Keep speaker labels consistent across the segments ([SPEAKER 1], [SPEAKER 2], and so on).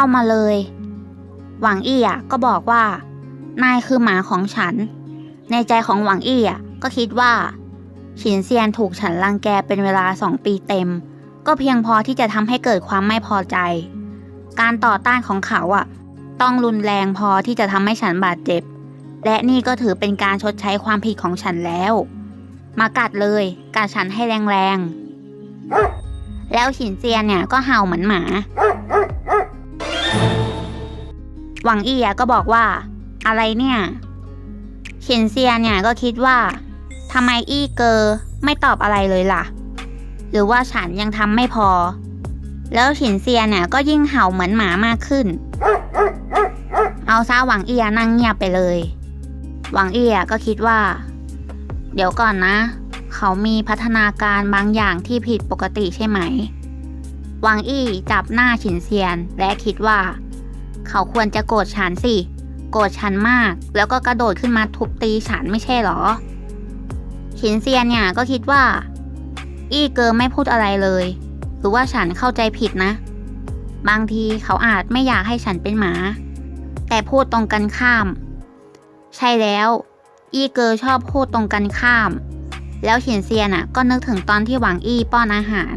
[SPEAKER 1] เข้ามาเลย หวังอี้อะก็บอกว่า นายคือหมาของฉัน ในใจของหวังอี้อะก็คิดว่า ฉินเซียนถูกฉันรังแกเป็นเวลาสองปีเต็ม ก็เพียงพอที่จะทำให้เกิดความไม่พอใจ การต่อต้านของเขาอะ ต้องรุนแรงพอที่จะทำให้ฉันบาดเจ็บ และนี่ก็ถือเป็นการชดใช้ความผิดของฉันแล้ว มากัดเลยกัดฉันให้แรงๆแล้วฉินเซียนเนี่ยก็เห่าเหมือนหมา หวังอี้ก็บอกว่า อะไรเนี่ยฉินเซียนเนี่ยก็คิดว่าทำไมอี้เกอไม่ตอบอะไรเลยล่ะ หรือว่าฉันยังทำไม่พอ แล้วฉินเซียนเนี่ยก็ยิ่งเห่าเหมือนหมามากขึ้น เอาซะหวังเอียนั่งเงียบไปเลย หวังเอียก็คิดว่า เดี๋ยวก่อนนะ เขามีพัฒนาการบางอย่างที่ผิดปกติใช่ไหม หวังอี้จับหน้าฉินเซียนและคิดว่า เขาควรจะโกรธฉันสิ โกรธฉันมาก แล้วก็กระโดดขึ้นมาทุบตีฉันไม่ใช่หรอ ฉินเซียนเนี่ยก็คิดว่า อี้เกอไม่พูดอะไรเลย หรือว่าฉันเข้าใจผิดนะ บางทีเขาอาจไม่อยากให้ฉันเป็นหมา แต่พูดตรงกันข้าม ใช่แล้ว อี้เกอชอบพูดตรงกันข้าม แล้วฉินเซียนอะก็นึกถึงตอนที่หวังอี้ป้อนอาหาร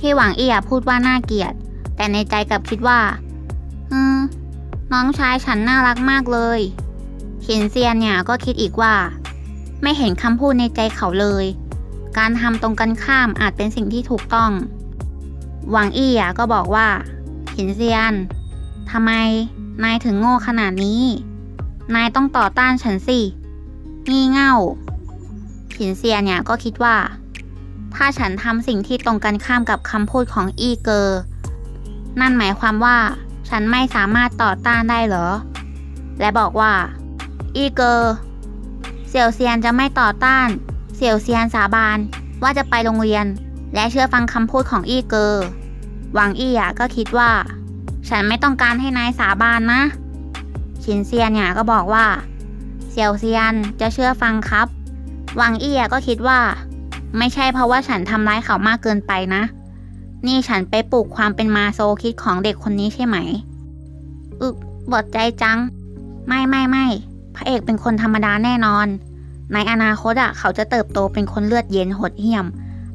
[SPEAKER 1] ที่หวังอี้พูดว่าน่าเกลียด แต่ในใจกลับคิดว่า อืม น้องชายฉันน่ารักมากเลยฉินเซียนเนี่ยก็คิดอีกว่า ไม่เห็นคำพูดในใจเขาเลย การทำตรงกันข้ามอาจเป็นสิ่งที่ถูกต้อง หวังอี้อะก็บอกว่าฉินเซียนทำไมนายถึงโง่ขนาดนี้ นายต้องต่อต้านฉันสิ งี่เง่าฉินเซียนเนี่ยก็คิดว่า ถ้าฉันทำสิ่งที่ตรงกันข้ามกับคำพูดของอีเกอร์นั่นหมายความว่า ฉันไม่สามารถต่อต้านได้เหรอ และบอกว่า อีเกอร์เสี่ยวเซียนจะไม่ต่อต้าน เสี่ยวเซียนสาบานว่าจะไปโรงเรียน และเชื่อฟังคำพูดของอีเกอร์หวังอี้อะก็คิดว่า ฉันไม่ต้องการให้นายสาบานนะ ชินเซียนเนี่ยก็บอกว่า เสี่ยวเซียนจะเชื่อฟังครับ หวังอี้อะก็คิดว่า ไม่ใช่เพราะว่าฉันทำร้ายเขามากเกินไปนะ นี่ฉันไปปลูกความเป็นมาโซคิดของเด็กคนนี้ใช่ไหม อึบอดใจจัง ไม่ไม่ไม่พระเอกเป็นคนธรรมดาแน่นอน ในอนาคตอะ เขาจะเติบโตเป็นคนเลือดเย็นหดเหี้ยม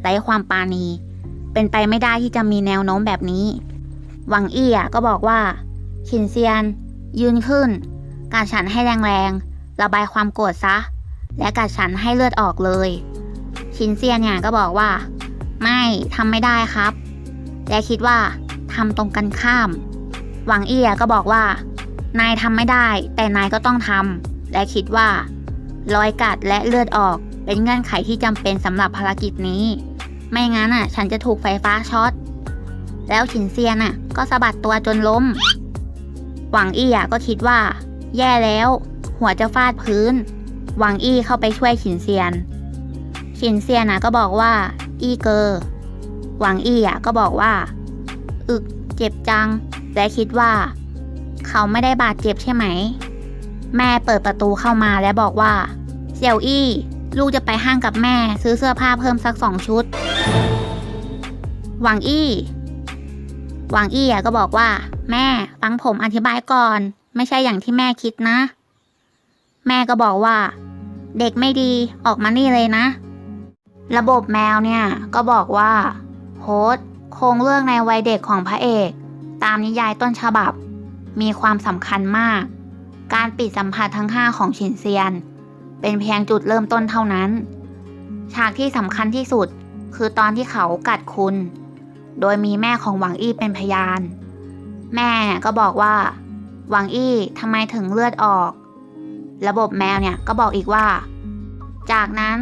[SPEAKER 1] ไร้ความปาณี เป็นไปไม่ได้ที่จะมีแนวโน้มแบบนี้ หวังอี้อะก็บอกว่า ชินเซียน ยืนขึ้น การฉันให้แรงๆระบายความโกรธซะ และกัดฉันให้เลือดออกเลย ชินเซียนเนี่ยก็บอกว่า ไม่ทำไม่ได้ครับ และคิดว่าทำตรงกันข้าม หวังเอี้ยก็บอกว่า นายทำไม่ได้ แต่นายก็ต้องทำและคิดว่ารอยกัดและเลือดออกเป็นเงื่อนไขที่จำเป็นสำหรับภารกิจนี้ ไม่งั้นอะ ฉันจะถูกไฟฟ้าช็อตแล้วฉินเซียนอะ ก็สะบัดตัวจนล้ม หวังอี้อะก็คิดว่า แย่แล้ว หัวจะฟาดพื้น หวังอี้เข้าไปช่วยฉินเซียน ฉินเซียนะก็บอกว่า อีเกอหวังอี้อะก็บอกว่า อึกเจ็บจัง และคิดว่า เขาไม่ได้บาดเจ็บใช่ไหม แม่เปิดประตูเข้ามาและบอกว่าเสี่ยวอี้ ลูกจะไปห้างกับแม่ซื้อเสื้อผ้าเพิ่มสักสองชุด หวังอี้ หวังอี้อะก็บอกว่า แม่ฟังผมอธิบายก่อน ไม่ใช่อย่างที่แม่คิดนะ แม่ก็บอกว่า เด็กไม่ดีออกมานี่เลยนะ ระบบแมวเนี่ยก็บอกว่าโฮสโครงเรื่องในวัยเด็กของพระเอก ตามนิยายต้นฉบับ มีความสำคัญมาก การปิดสัมผัสทั้ง 5 ของฉินเซียน เป็นเพียงจุดเริ่มต้นเท่านั้น ฉากที่สำคัญที่สุดคือตอนที่เขากัดคุณ โดยมีแม่ของหวังอี้เป็นพยาน แม่ก็บอกว่า หวังอี้ทำไมถึงเลือดออก ระบบแมวเนี่ยก็บอกอีกว่า จากนั้น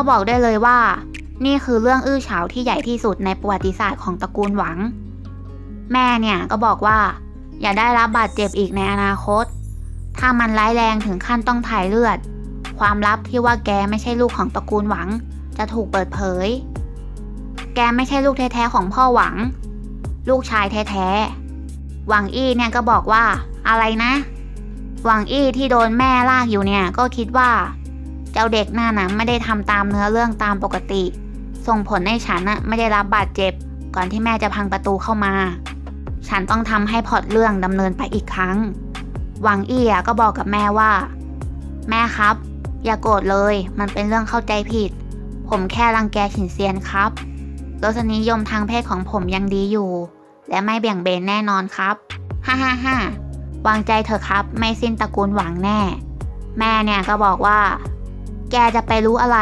[SPEAKER 1] ก็บอกได้เลยว่า นี่คือเรื่องอื้อฉาวที่ใหญ่ที่สุดในประวัติศาสตร์ของตระกูลหวัง แม่เนี่ยก็บอกว่า อย่าได้รับบาดเจ็บอีกในอนาคต ถ้ามันร้ายแรงถึงขั้นต้องถ่ายเลือด ความลับที่ว่าแกไม่ใช่ลูกของตระกูลหวัง จะถูกเปิดเผย แกไม่ใช่ลูกแท้ๆของพ่อหวัง ลูกชายแท้ๆหวังอี้เนี่ยก็บอกว่าอะไรนะ หวังอี้ที่โดนแม่ลากอยู่เนี่ยก็คิดว่า เจ้าเด็กหน้านะไม่ได้ทำตามเนื้อเรื่องตามปกติ ส่งผลให้ฉันน่ะไม่ได้รับบาดเจ็บ ก่อนที่แม่จะพังประตูเข้ามา ฉันต้องทำให้พอตเรื่องดำเนินไปอีกครั้ง หวังอี้ก็บอกกับแม่ว่า แม่ครับ อย่าโกรธเลย มันเป็นเรื่องเข้าใจผิด ผมแค่รังแกฉินเซียนครับรสนิยมทางเพศของผมยังดีอยู่ และไม่เบี่ยงเบนแน่นอนครับ ฮ่าฮ่าฮ่าวางใจเถอะครับ ไม่สิ้นตระกูลหวังแน่ แม่เนี่ยก็บอกว่า แกจะไปรู้อะไร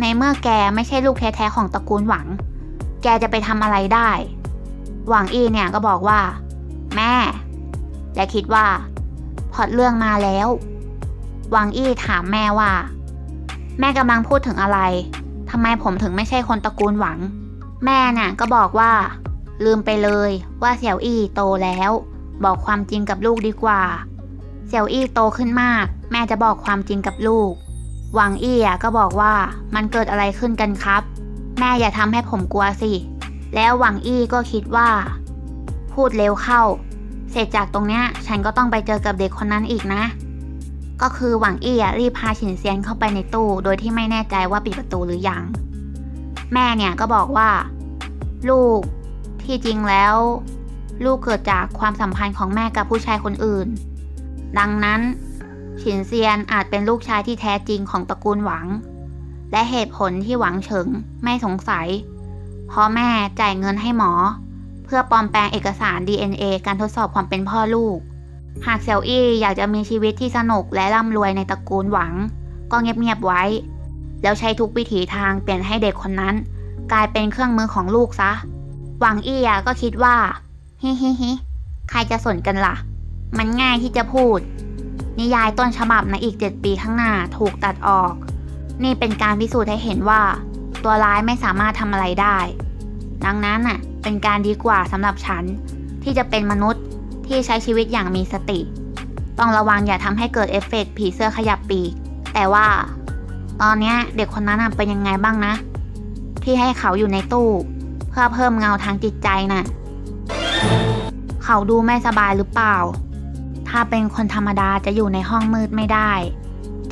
[SPEAKER 1] ในเมื่อแกไม่ใช่ลูกแท้ๆของตระกูลหวัง แกจะไปทำอะไรได้ หวังอี้เนี่ยก็บอกว่า แม่ และคิดว่า พอตเรื่องมาแล้ว หวังอี้ถามแม่ว่า แม่กำลังพูดถึงอะไรทำไมผมถึงไม่ใช่คนตระกูลหวัง แม่น่ะก็บอกว่า ลืมไปเลยว่าเสี่ยวอี้โตแล้ว บอกความจริงกับลูกดีกว่า เสี่ยวอี้โตขึ้นมาก แม่จะบอกความจริงกับลูก หวังอี้อะก็บอกว่ามันเกิดอะไรขึ้นกันครับ แม่อย่าทำให้ผมกลัวสิ แล้วหวังอี้ก็คิดว่า พูดเร็วเข้า เสร็จจากตรงเนี้ยฉันก็ต้องไปเจอกับเด็กคนนั้นอีกนะ ก็คือหวังอี้อะรีบพาฉินเซียนเข้าไปในตู้ โดยที่ไม่แน่ใจว่าปิดประตูหรือยัง แม่เนี่ยก็บอกว่า ลูกที่จริงแล้ว ลูกเกิดจากความสัมพันธ์ของแม่กับผู้ชายคนอื่น ดังนั้น ฉินเซียนอาจเป็นลูกชายที่แท้จริงของตระกูลหวัง และเหตุผลที่หวังเฉิงไม่สงสัย เพราะแม่จ่ายเงินให้หมอ เพื่อปลอมแปลงเอกสาร DNA การทดสอบความเป็นพ่อลูก หากเซลอี้อยากจะมีชีวิตที่สนุกและร่ำรวยในตระกูลหวัง ก็เงียบๆไว้ แล้วใช้ทุกวิถีทางเปลี่ยนให้เด็กคนนั้น กลายเป็นเครื่องมือของลูกซะ หวังอี้ก็คิดว่าฮิฮิฮิใครจะสนกันล่ะ มันง่ายที่จะพูด นิยายต้นฉบับในอีกเจ็ดปีข้างหน้าถูกตัดออก นี่เป็นการพิสูจน์ให้เห็นว่า ตัวร้ายไม่สามารถทำอะไรได้ ดังนั้นน่ะเป็นการดีกว่าสำหรับฉัน ที่จะเป็นมนุษย์ที่ใช้ชีวิตอย่างมีสติ ต้องระวังอย่าทำให้เกิดเอฟเฟกต์ผีเสื้อขยับปีก แต่ว่า ตอนนี้เด็กคนนั้นเป็นยังไงบ้างนะ ที่ให้เขาอยู่ในตู้ เพื่อเพิ่มเงาทางจิตใจน่ะ เขาดูไม่สบายหรือเปล่า ถ้าเป็นคนธรรมดาจะอยู่ในห้องมืดไม่ได้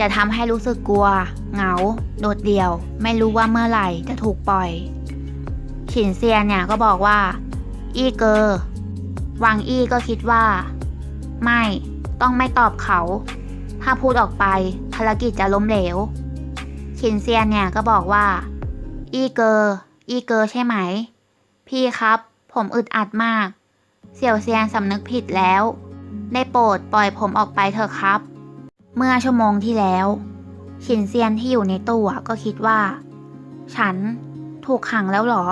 [SPEAKER 1] จะทำให้รู้สึกกลัว เหงา โดดเดี่ยว ไม่รู้ว่าเมื่อไหร่จะถูกปล่อย ฉินเซียนเนี่ยก็บอกว่า อี้เกอวางอี้ก็คิดว่า ไม่ต้องไม่ตอบเขา ถ้าพูดออกไปภารกิจจะล้มเหลว ฉินเซียนเนี่ยก็บอกว่า อี้เกออี้เกอใช่ไหม พี่ครับ ผมอึดอัดมาก เสี่ยวเซียนสำนึกผิดแล้ว ได้โปรดปล่อยผมออกไปเถอะครับ เมื่อชั่วโมงที่แล้วฉินเซียนที่อยู่ในตู้ก็คิดว่า ฉันถูกขังแล้วเหรอ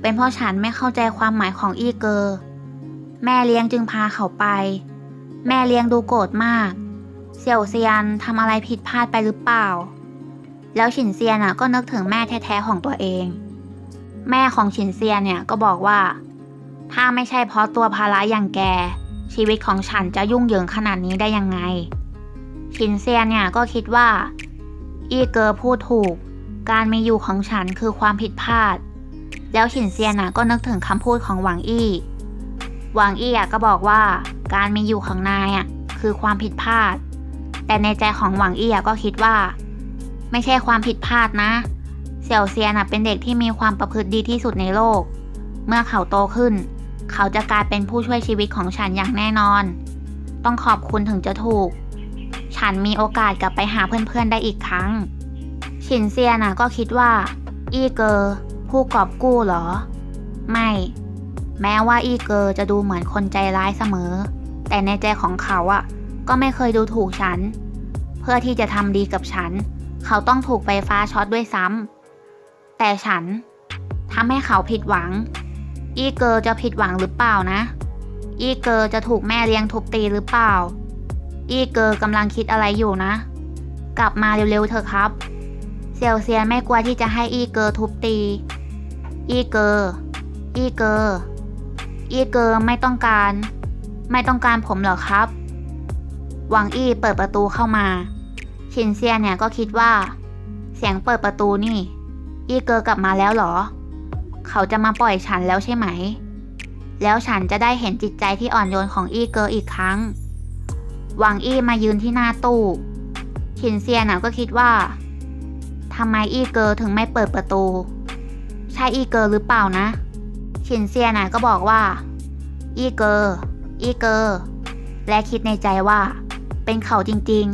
[SPEAKER 1] เป็นเพราะฉันไม่เข้าใจความหมายของอีเกอร์ แม่เลี้ยงจึงพาเขาไป แม่เลี้ยงดูโกรธมาก เสี่ยวเซียนทำอะไรผิดพลาดไปหรือเปล่า แล้วฉินเซียนก็นึกถึงแม่แท้ๆของตัวเอง แม่ของฉินเซียนเนี่ยก็บอกว่า ถ้าไม่ใช่เพราะตัวภาระอย่างแก ชีวิตของฉันจะยุ่งเหยิงขนาดนี้ได้ยังไงฉินเซียนเนี่ยก็คิดว่า อี้เกอพูดถูก การมีอยู่ของฉันคือความผิดพลาด แล้วฉินเซียนน่ะก็นึกถึงคำพูดของหวังอี้ หวังอี้อะก็บอกว่าการมีอยู่ของนายอะคือความผิดพลาด แต่ในใจของหวังอี้อะก็คิดว่า ไม่ใช่ความผิดพลาดนะ เสี่ยวเซียนเป็นเด็กที่มีความประพฤติดีที่สุดในโลก เมื่อเขาโตขึ้น เขาจะกลายเป็นผู้ช่วยชีวิตของฉันอย่างแน่นอน ต้องขอบคุณถึงจะถูก ฉันมีโอกาสกลับไปหาเพื่อนๆได้อีกครั้งฉินเซียนะก็คิดว่า อี้เกอผู้กอบกู้เหรอ ไม่ แม้ว่าอี้เกอจะดูเหมือนคนใจร้ายเสมอ แต่ในใจของเขาอะ่ะ ก็ไม่เคยดูถูกฉัน เพื่อที่จะทำดีกับฉัน เขาต้องถูกไฟฟ้าช็อตด้วยซ้ำแต่ฉันทำให้เขาผิดหวัง อีเกอจะผิดหวังหรือเปล่านะ อีเกอจะถูกแม่เลี้ยงทุบตีหรือเปล่า อีเกอกำลังคิดอะไรอยู่นะ กลับมาเร็วๆเถอะครับ เซียวเซียนไม่กลัวที่จะให้อีเกอทุบตี อีเกออี้เกออี้เกอไม่ต้องการ ไม่ต้องการผมเหรอครับ หวังอี้เปิดประตูเข้ามาชินเซียนเนี่ยก็คิดว่า เสียงเปิดประตูนี่ อีเกอกลับมาแล้วเหรอ เขาจะมาปล่อยฉันแล้วใช่ไหม แล้วฉันจะได้เห็นจิตใจที่อ่อนโยนของอี้เกออีกครั้ง หวังอี้มายืนที่หน้าตู้ชินเซียนน่ะก็คิดว่าทำไมอี้เกอถึงไม่เปิดประตู ใช่อี้เกอหรือเปล่านะชินเซียนน่ะก็บอกว่า อี้เกออี้เกอและคิดในใจว่า เป็นเขาจริง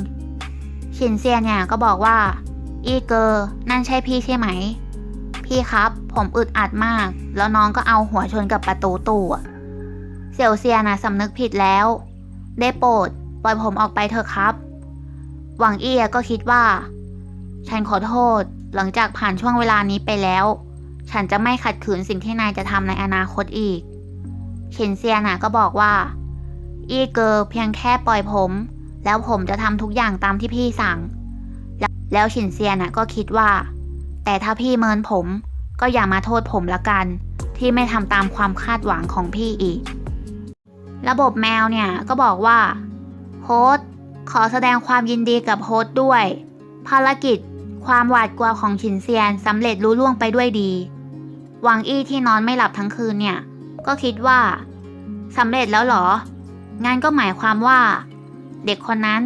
[SPEAKER 1] ๆชินเซียนเนี่ยก็บอกว่า อี้เกอนั่นใช่พี่ใช่ไหม พี่ครับ ผมอึดอัดมาก แล้วน้องก็เอาหัวชนกับประตูตู้เสี่ยวเซียนะสำนึกผิดแล้ว ได้โปรดปล่อยผมออกไปเถอะครับ หวังอี้ก็คิดว่า ฉันขอโทษหลังจากผ่านช่วงเวลานี้ไปแล้ว ฉันจะไม่ขัดขืนสิ่งที่นายจะทำในอนาคตอีกเฉินเซียนะก็บอกว่า อี้เกอเพียงแค่ปล่อยผม แล้วผมจะทำทุกอย่างตามที่พี่สั่ง แล้วฉินเซียนะก็คิดว่า แต่ถ้าพี่เมินผม ก็อย่ามาโทษผมละกัน ที่ไม่ทำตามความคาดหวังของพี่อีก ระบบแมวเนี่ยก็บอกว่าโฮสขอแสดงความยินดีกับโฮสด้วย ภารกิจ ความหวาดกลัวของฉินเซียนสำเร็จลุล่วงไปด้วยดีหวังอี้ที่นอนไม่หลับทั้งคืนเนี่ย ก็คิดว่าสำเร็จแล้วเหรอ งั้นก็หมายความว่า เด็กคนนั้น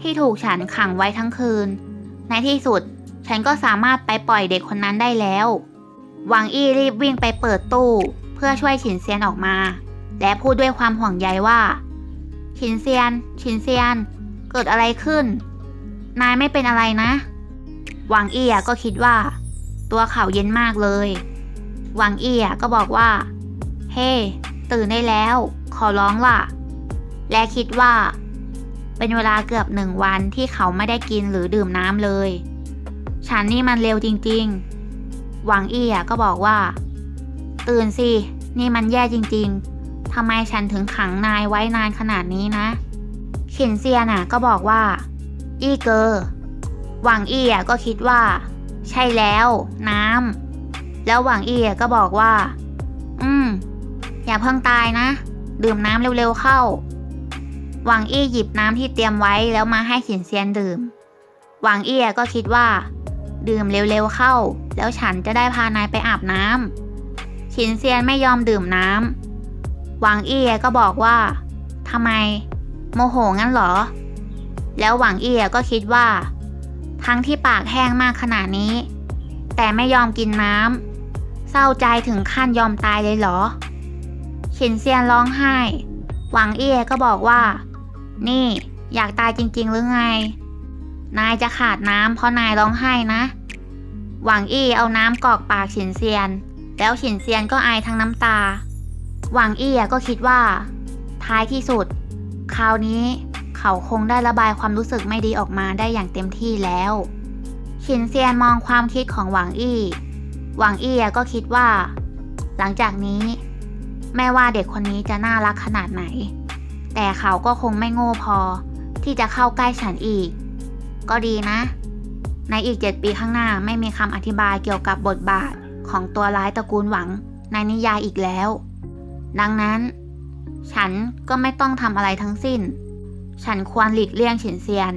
[SPEAKER 1] ที่ถูกฉันขังไว้ทั้งคืน ในที่สุดฉันก็สามารถไปปล่อยเด็กคนนั้นได้แล้ว หวังอี้รีบวิ่งไปเปิดตู้ เพื่อช่วยฉินเซียนออกมา และพูดด้วยความห่วงใยว่า ฉินเซียน ฉินเซียน เกิดอะไรขึ้น นายไม่เป็นอะไรนะ หวังอี้ก็คิดว่า ตัวเขาเย็นมากเลย หวังอี้ก็บอกว่า เฮ้ตื่นได้แล้ว ขอร้องล่ะ และคิดว่า เป็นเวลาเกือบหนึ่งวันที่เขาไม่ได้กินหรือดื่มน้ำเลย ฉันนี่มันเร็วจริง ๆ หวังอี้ก็บอกว่า ตื่นสิ นี่มันแย่จริงๆทำไมฉันถึงขังนายไว้นานขนาดนี้นะขินเซียน่ะก็บอกว่า อี้เกอหวังอี้ก็คิดว่า ใช่แล้ว น้ำแล้วหวังอี้ก็บอกว่า อืม อย่าเพิ่งตายนะ ดื่มน้ำเร็วๆเข้า หวังอี้หยิบน้ำที่เตรียมไว้แล้วมาให้ขินเซียนดื่ม หวังอี้ก็คิดว่า ดื่มเร็วๆเข้า แล้วฉันจะได้พานายไปอาบน้ำขินเซียนไม่ยอมดื่มน้ำหวังเอี้ก็บอกว่าทำไม โมโหงั้นเหรอ แล้วหวังเอี้ก็คิดว่า ทั้งที่ปากแห้งมากขนาดนี้ แต่ไม่ยอมกินน้ำเศร้าใจถึงขั้นยอมตายเลยเหรอขินเซียนร้องไห้ หวังเอี้ก็บอกว่า นี่อยากตายจริงๆหรือไง นายจะขาดน้ำเพราะนายร้องไห้นะ หวังอี้เอาน้ำกอกปากฉินเซียน แล้วฉินเซียนก็อายทั้งน้ำตา หวังอี้ก็คิดว่า ท้ายที่สุด คราวนี้เขาคงได้ระบายความรู้สึกไม่ดีออกมาได้อย่างเต็มที่แล้ว ฉินเซียนมองความคิดของหวังอี้ หวังอี้ก็คิดว่า หลังจากนี้ ไม่ว่าเด็กคนนี้จะน่ารักขนาดไหน แต่เขาก็คงไม่โง่พอที่จะเข้าใกล้ฉันอีก ก็ดีนะ ในอีกเจ็ดปีข้างหน้าไม่มีคำอธิบายเกี่ยวกับบทบาทของตัวร้ายตระกูลหวังในนิยายอีกแล้ว ดังนั้น ฉันก็ไม่ต้องทำอะไรทั้งสิ้น ฉันควรหลีกเลี่ยงฉินเซียน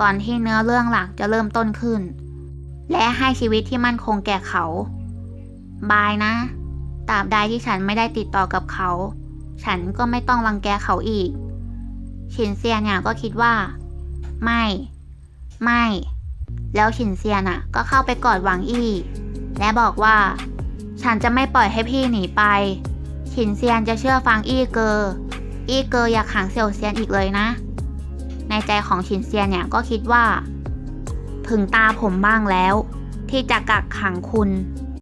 [SPEAKER 1] ก่อนที่เนื้อเรื่องหลักจะเริ่มต้นขึ้น และให้ชีวิตที่มั่นคงแก่เขา บายนะตราบใดที่ฉันไม่ได้ติดต่อกับเขา ฉันก็ไม่ต้องรังแกเขาอีกฉินเซียนเนี่ยก็คิดว่า ไม่ ไม่ แล้วฉินเซียนอะ ก็เข้าไปกอดหวังอี้ และบอกว่า ฉันจะไม่ปล่อยให้พี่หนีไป ฉินเซียนจะเชื่อฟังอี้เกอ อี้เกออยากขังเซียวเซียนอีกเลยนะ ในใจของฉินเซียนเนี่ยก็คิดว่า ถึงตาผมบ้างแล้ว ที่จะกักขังคุณ